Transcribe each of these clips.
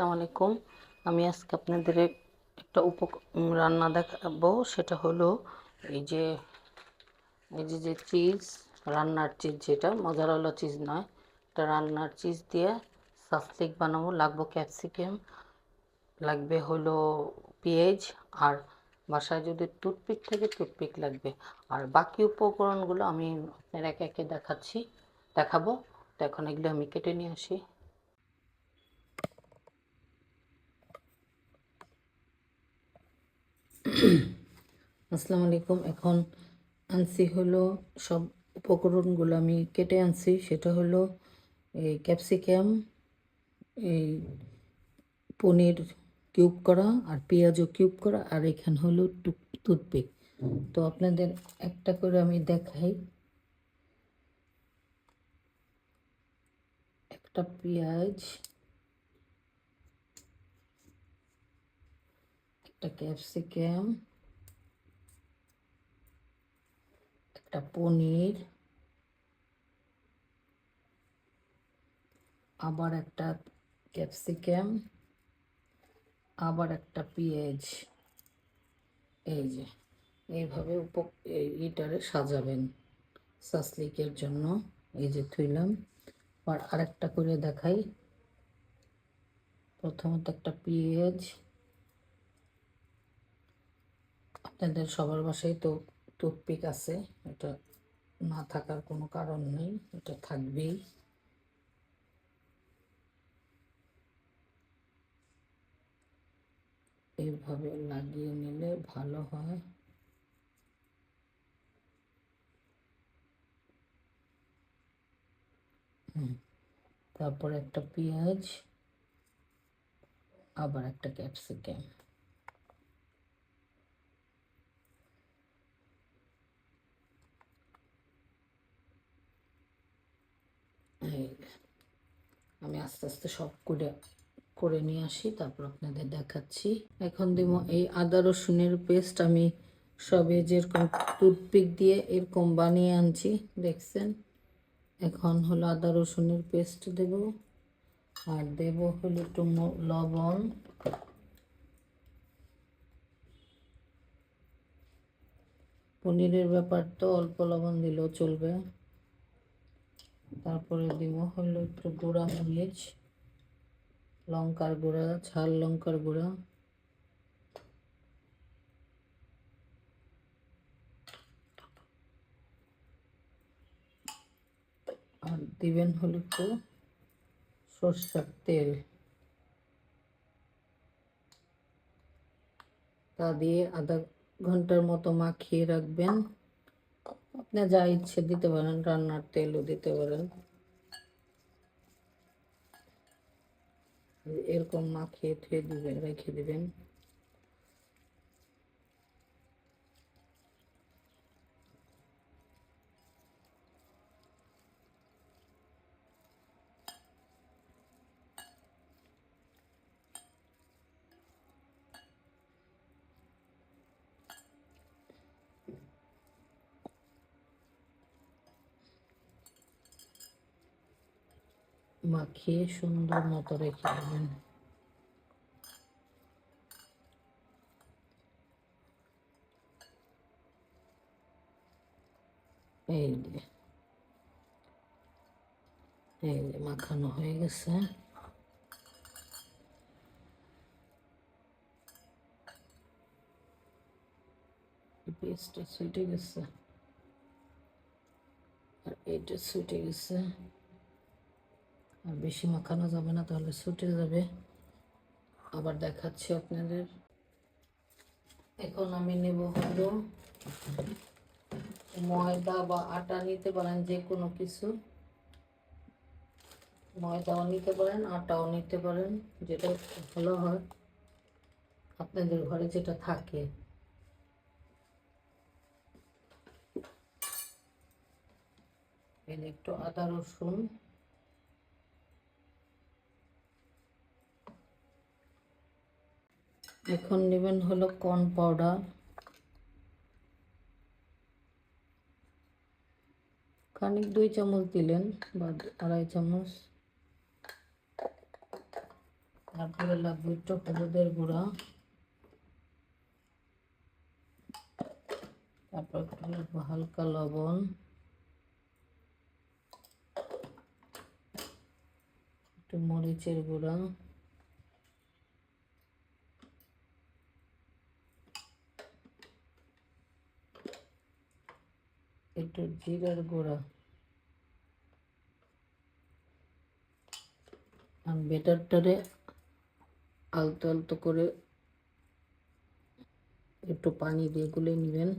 আসসালামু আলাইকুম। আমি আজকে আপনাদের একটা উপ রান্না দেখাবো। সেটা হলো এই যে এই যে যে চিজ রান্নার চিজ যেটা মজারালা চিজ নয়, এটা রান্নার চিজ দিয়ে সাসলিক বানাবো। লাগবো ক্যাপসিকাম লাগবে হলো পেঁয়াজ, আর বাসায় যদি টুথপিক থাকে টুথপিক লাগবে। আর বাকি উপকরণগুলো আমি আপনার একে একে দেখাচ্ছি, দেখাবো। তো এখন এগুলো আমি কেটে নিয়ে আসি। আসসালামু আলাইকুম। এখন আনছি হলো সব উপকরণগুলো আমি কেটে আনছি। সেটা হলো এই ক্যাপসিকাম, এই পনির কিউব করা আর পেঁয়াজও কিউব করা আর এখানে হলো টুথপিক। তো আপনাদের একটা করে আমি দেখাই। একটা পেঁয়াজ একটা ক্যাপসিকাম একটা পনির আবার একটা ক্যাপসিকাম আবার একটা পেঁয়াজ এই যে এইভাবে উপ এই- এইটারে সাজাবেন সাসলিকের জন্য এই যে থুইলাম আর আরেকটা করে দেখাই প্রথমত একটা পেঁয়াজ আপনাদের সবার বাসায় তো টুথপিক আছে। এটা না থাকার কোনো কারণ নেই, এটা থাকবেই। এইভাবে লাগিয়ে নিলে ভালো হয়। তারপর একটা পেঁয়াজ, আবার একটা ক্যাপসিকাম এই আমি আস্তে আস্তে সব করে করে নিয়ে আসি, তারপর আপনাদের দেখাচ্ছি। এখন দিব এই আদা রসুনের পেস্ট আমি সবে যেরকম টুথপিক দিয়ে এরকম বানিয়ে আনছি, দেখছেন? এখন হলো আদা রসুনের পেস্ট দেব, আর দেব হলো একটু লবণ। পনিরের ব্যাপার তো অল্প লবণ দিলেও চলবে। তারপরে দিব হলো একটু গুঁড়া মরিচ, লঙ্কার গুঁড়া, ঝাল লঙ্কার গুঁড়া। আর দিবেন হলো একটু সর্ষের তেল। তা দিয়ে আধা ঘণ্টার মতো মাখিয়ে রাখবেন। আপনি যা ইচ্ছে দিতে পারেন, রান্নার তেলও দিতে পারেন। এরকম মাখিয়ে থুয়ে দিবেন, রেখে দিবেন। মাখিয়ে সুন্দর মতো রেখে দেবেন। এই যে এই যে মাখানো হয়ে গেছে। পেস্টটা ছুটে গেছে। আর এইটা ছুটে গেছে। আর বেশি মাখানো যাবে না, তাহলে ছুটে যাবে। আবার দেখাচ্ছি আপনাদের। এখন আমি নেব হলো ময়দা বা আটা নিতে পারেন, যে কোনো কিছু। ময়দাও নিতে পারেন, আটাও নিতে পারেন, যেটা ভালো হয়। আপনাদের ঘরে যেটা থাকে। একটু আদা রসুন এখন নেবেন হলো কর্ন পাউডার খানিক দুই চামচ দিলেন, বা আড়াই চামচ। তারপরে লাগবে একটু হলুদের গুঁড়া। তারপর একটু হালকা লবণ। একটু মরিচের গুঁড়া। একটু জিরার গুঁড়া। আর বেটারটারে আলতো আলতো করে একটু পানি দিয়ে গুলে নেবেন।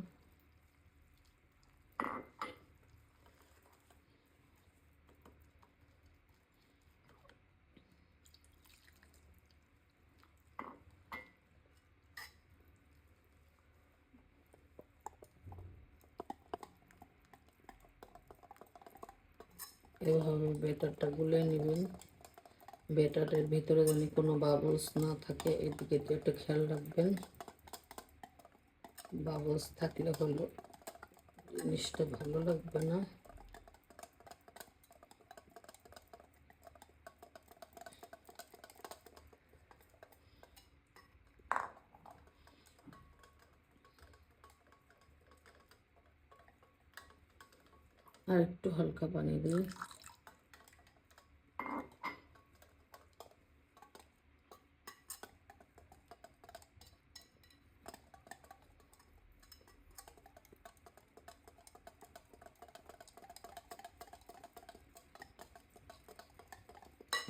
এভাবে বেটারটা গুলে নেবেন। বেটারের ভিতরে যেন কোনো বাবলস না থাকে, এদিকে তো একটু খেয়াল রাখবেন। বাবলস থাকলে হলো জিনিসটা ভালো লাগবে না। আর একটু হালকা পানি দিই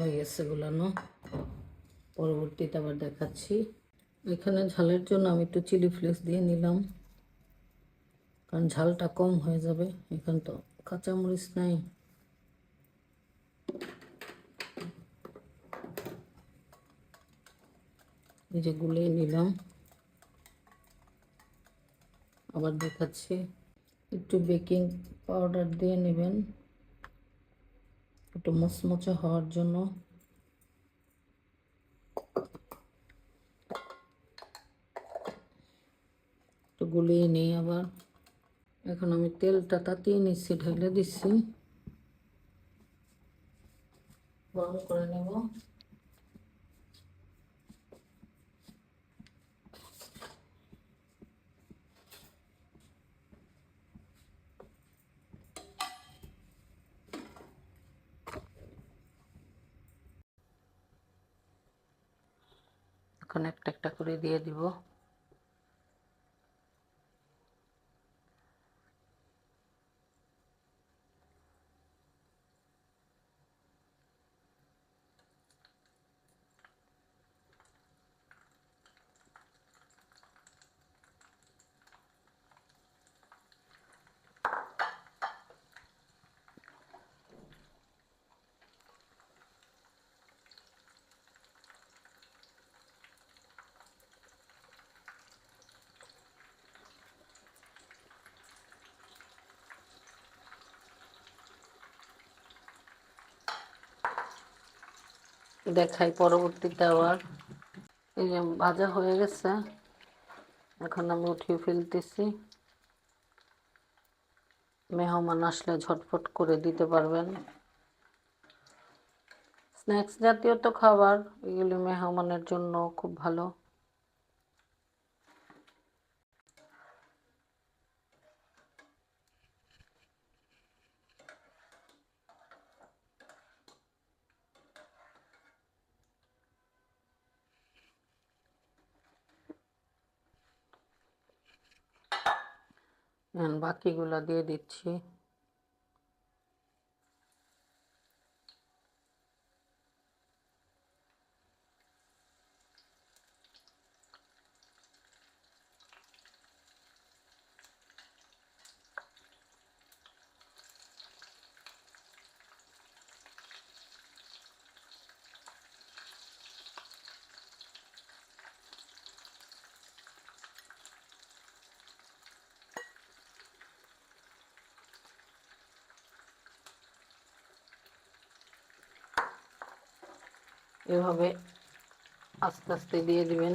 হয়ে গেছে গুলানো। পরবর্তীতে আবার দেখাচ্ছি। এখানে ঝালের জন্য আমি একটু চিলি ফ্লেক্স দিয়ে নিলাম। কারণ ঝালটা কম হয়ে যাবে। এখানে তো কাঁচামরিচ নাই। এই যে গুলিয়ে নিলাম। আবার দেখাচ্ছি। একটু বেকিং পাউডার দিয়ে নেবেন। একটু মচমচে হওয়ার জন্য। একটু গুলিয়ে নিই আবার। এখন আমি তেলটা তাতিয়ে নিচ্ছি, ঢেলে দিচ্ছি। গরম করে নেব। এখন একটা একটা করে দিয়ে দিব। দেখাই পরবর্তীতে আবার। এই যে ভাজা হয়ে গেছে। এখন আমি উঠিয়ে ফেলতেছি। মেহমান আসলে ঝটফট করে দিতে পারবেন। স্ন্যাক্স জাতীয় তো খাবার, এগুলি মেহমানের জন্য খুব ভালো। বাকিগুলো দিয়ে দিচ্ছি। এভাবে আস্তে আস্তে দিয়ে দিবেন।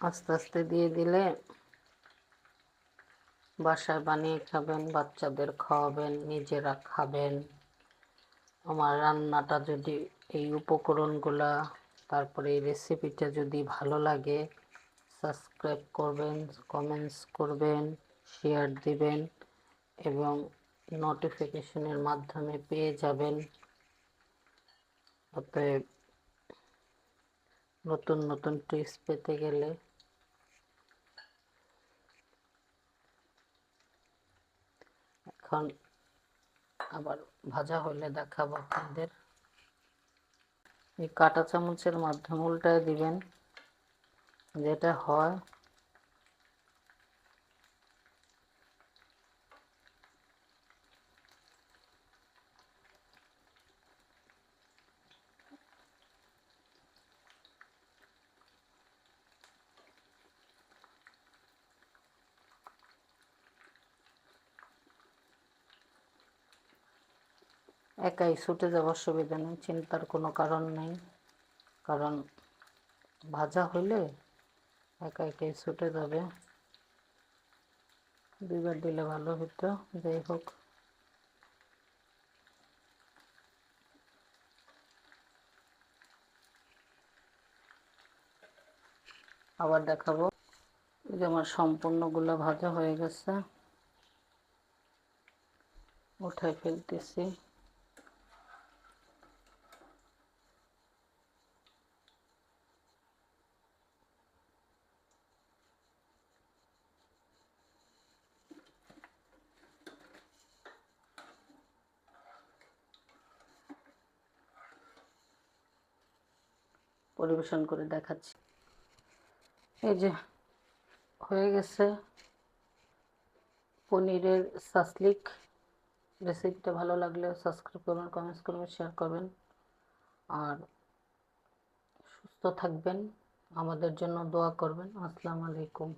আস্তে আস্তে দিয়ে দিলে বাসায় বানিয়ে খাবেন, বাচ্চাদের খাওয়াবেন, নিজেরা খাবেন। আমার রান্নাটা যদি এই উপকরণগুলা, তারপরে এই রেসিপিটা যদি ভালো লাগে সাবস্ক্রাইব করবেন কমেন্টস করবেন শেয়ার দিবেন এবং নোটিফিকেশনের মাধ্যমে পেয়ে যাবেন। অতএব নতুন নতুন টিপস পেতে গেলে এখন আবার ভাজা হলে দেখাবো আপনাদের। এই কাটা চামচের মাধ্যমে উল্টায় দিবেন যেটা হয় একাই ছুটে যাওয়ার সুবিধা নেই, চিন্তার কোনো কারণ নেই। কারণ ভাজা হইলে একা একাই ছুটে যাবে। দুইবার দিলে ভালো হতো যাই হোক। আবার দেখাবো যে আমার সম্পূর্ণগুলো ভাজা হয়ে গেছে। উঠাই ফেলতেছি। পরিবেশন করে দেখাচ্ছি। এই যে, হয়ে গেছে পনিরের সাসলিক। রেসিপিটা ভালো লাগলে সাবস্ক্রাইব করবেন কমেন্টস করবেন শেয়ার করবেন। আর সুস্থ থাকবেন, আমাদের জন্য দোয়া করবেন। আসসালামু আলাইকুম।